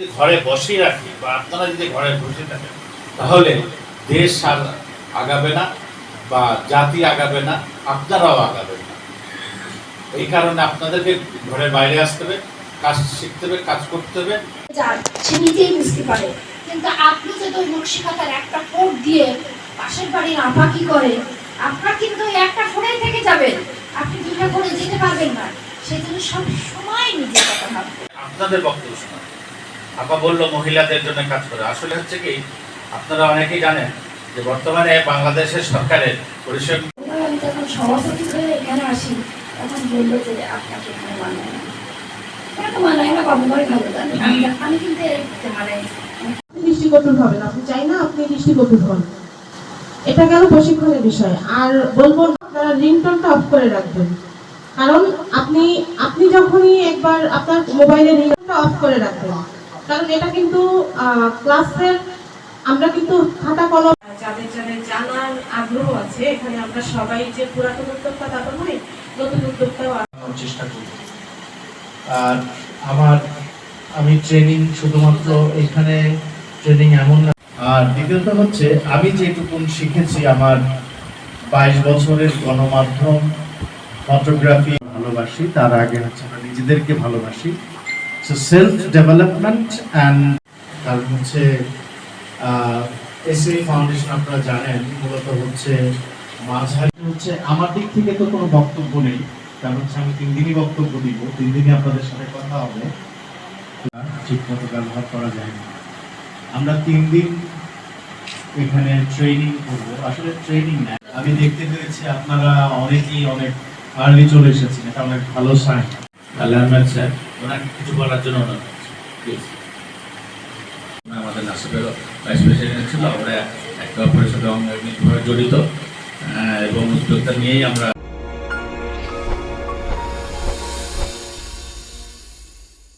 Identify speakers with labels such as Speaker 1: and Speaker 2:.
Speaker 1: যদি ঘরে বসে রাখি বা আপনারা যদি ঘরে বসে থাকেন তাহলে দেশ আর আগাবে না বা জাতি আগাবে না আপনারাও আগাবেন না। এই কারণে আপনাদেরকে ঘরের বাইরে আসতে হবে কাজ শিখতে হবে কাজ করতে হবে।
Speaker 2: সে নিজেই বুঝতে পারে। কিন্তু আপনি ওই নকশিকাতার একটা কোড দিয়ে পাশের বাড়ির আপা কি করে আপনার কিন্তু একটা ফোনেই থেকে যাবেন আপনি দুটা করে যেতে পারবেন না। সেই জন্য সব সময় নিজের কথা ভাববেন
Speaker 1: আপনাদের বক্তব্য শোনা আপা বলল মহিলাদের জন্য কাজ করে। আসলে হচ্ছে কি আপনারা অনেকেই জানেন যে বর্তমানে বাংলাদেশের সরকারের পরিষদ
Speaker 2: আমি যখন সভাপতি হয়ে এখানে আসি তখন বলল যে আপনাকে এখানে মানায় না। কেন মানায় না? বাবু ভাই ভালো জানে আমি কিন্তু মানে
Speaker 3: আপনি দৃষ্টিকটু হবেন আপনি চাই না আপনি দৃষ্টিকটু হন। এটা গেল প্রশিক্ষণের বিষয়। আর বলব আপনারা রিংটোনটা অফ করে রাখবেন। কারণ আপনি আপনি যখনই একবার আপনার মোবাইলের রিংটোনটা অফ করে রাখবেন কারণ এটা কিন্তু ক্লাসের আমরা কিন্তু খাতা কলম
Speaker 4: যাদের যাদের জানার আগ্রহ আছে এখানে আমরা সবাই যে পুরাতন উদ্যোক্তা তা তো নয় নতুন উদ্যোক্তাও
Speaker 5: চেষ্টা করব আর আমার আমি ট্রেনিং শুধুমাত্র এখানে ট্রেনিং এমন না। আর দ্বিতীয়ত হচ্ছে আমি যেটুকুন শিখেছি আমার বাইশ বছরের গণমাধ্যম ফটোগ্রাফি ভালোবাসি তার আগে হচ্ছে আমরা নিজেদেরকে ভালোবাসি। সো সেলফ ডেভেলপমেন্ট অ্যান্ড কারণ হচ্ছে এসএ ফাউন্ডেশন আপনারা জানেন, মূলত হচ্ছে মাঝারি, হচ্ছে আমার দিক থেকে তো কোনো বক্তব্য নেই, কারণ হচ্ছে আমি তিন দিনই বক্তব্য দিব, তিন দিনই আপনাদের সাথে কথা হবে। ঠিক মতো ব্যবহার করা যায় না। আমরা তিন দিন এখানে ট্রেনিং করব। আসলে ট্রেনিং না, আমি দেখতে পেরেছি আপনারা অনেকেই অনেক আর্লি চলে এসেছেন, এটা অনেক ভালো সাইন
Speaker 1: আল্লাহ স্যার। ওনাকে কিছু বলার জন্য ওনার করছি। আমাদের নাসিবের ভাইস প্রেসিডেন্ট ছিল, আমরা একটা অপরের সাথে অঙ্গাঙ্গিকভাবে জড়িত এবং উদ্যোক্তা নিয়েই আমরা